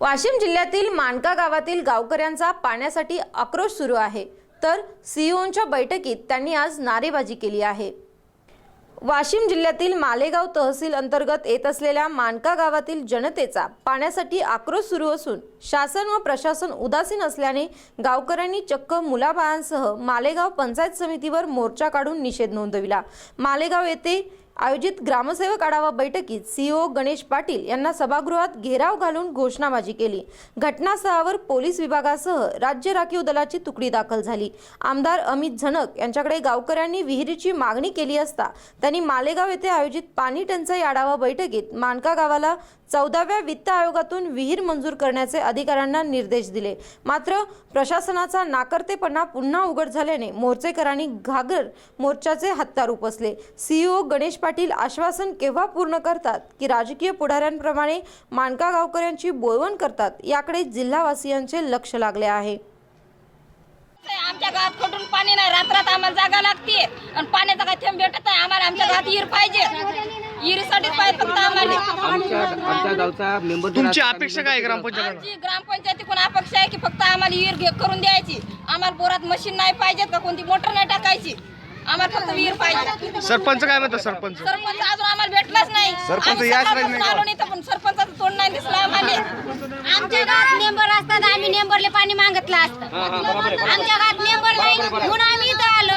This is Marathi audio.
वाशिम जिल्ह्यातील मानका गावातील गावकऱ्यांचा पाण्यासाठी आक्रोश सुरू आहे. तर सीईओंच्या बैठकीत त्यांनी आज नारेबाजी केली आहे. वाशिम जिल्ह्यातील मालेगाव तहसील अंतर्गत येत असलेल्या मानका गावातील जनतेचा पाण्यासाठी आक्रोश सुरू असून शासन व प्रशासन उदासीन असल्याने गावकऱ्यांनी चक्क मुलाबाळांसह मालेगाव पंचायत समितीवर मोर्चा काढून निषेध नोंदविला. मालेगाव येथे आयोजित ग्रामसेवक आढावा बैठकीत सीओ गणेश पाटील यांना सभागृहात घेराव घालून घोषणाबाजी केली. घटनास्थळावर पोलीस विभागासह राज्य राखीव दलाची तुकडी दाखल झाली. आमदार अमित झणक यांच्याकडे गावकऱ्यांनी विहिरीची मागणी केली असता त्यांनी मालेगाव येथे आयोजित पाणी टंचाई आढावा बैठकीत मानका गावाला चौदाव्या वित्त आयोगातून विहीर मंजूर करण्याचे अधिकाऱ्यांना निर्देश दिले. मात्र प्रशासनाचा नाकर्तेपणा पुन्हा उघड झाल्याने मोर्चेकरांनी घागर मोर्चाचे हत्यार उपसले. सीईओ गणेश पाटील आश्वासन केव्हा पूर्ण करतात? की राजकीय पुढाऱ्यांप्रमाणे मानका गावकऱ्यांची बोळवण करतात? याकडे जिल्हावासियांचे लक्ष लागले आहे. आमच्या गावात खटून पाणी नाही? रात्रात आम्हाला जागा लागते आणि पाण्याचा काही थेंब भेटत नाही. आम्हाला आमच्या गावात विहीर पाहिजे. विहिरीसाठीच पाहिजे फक्त आम्हाला. तुमची अपेक्षा काय आहे ग्रामपंचायत आमची ग्रामपंचायतीकडून अपेक्षा आहे की फक्त आम्हाला घे- करून द्यायची? आम्हाला बोरात मशीन नाही पाहिजे का? कोणती मोटर नाही टाकायची? आम्हाला फक्त विहीर पाहिजे. सरपंच काय म्हणतात सरपंच? सरपंच अजून आम्हाला भेटलाच नाही. सरपंच आम्ही नाही का? आलो नाही तर पण सरपंचाचं तोंड नाही दिसलं आम्हाला. आमच्या गावात मेंबर असतात आम्ही मेंबरले पाणी मागितलं असतं. आमच्या गावात मेंबर नाही म्हणून आम्ही इथं आलो.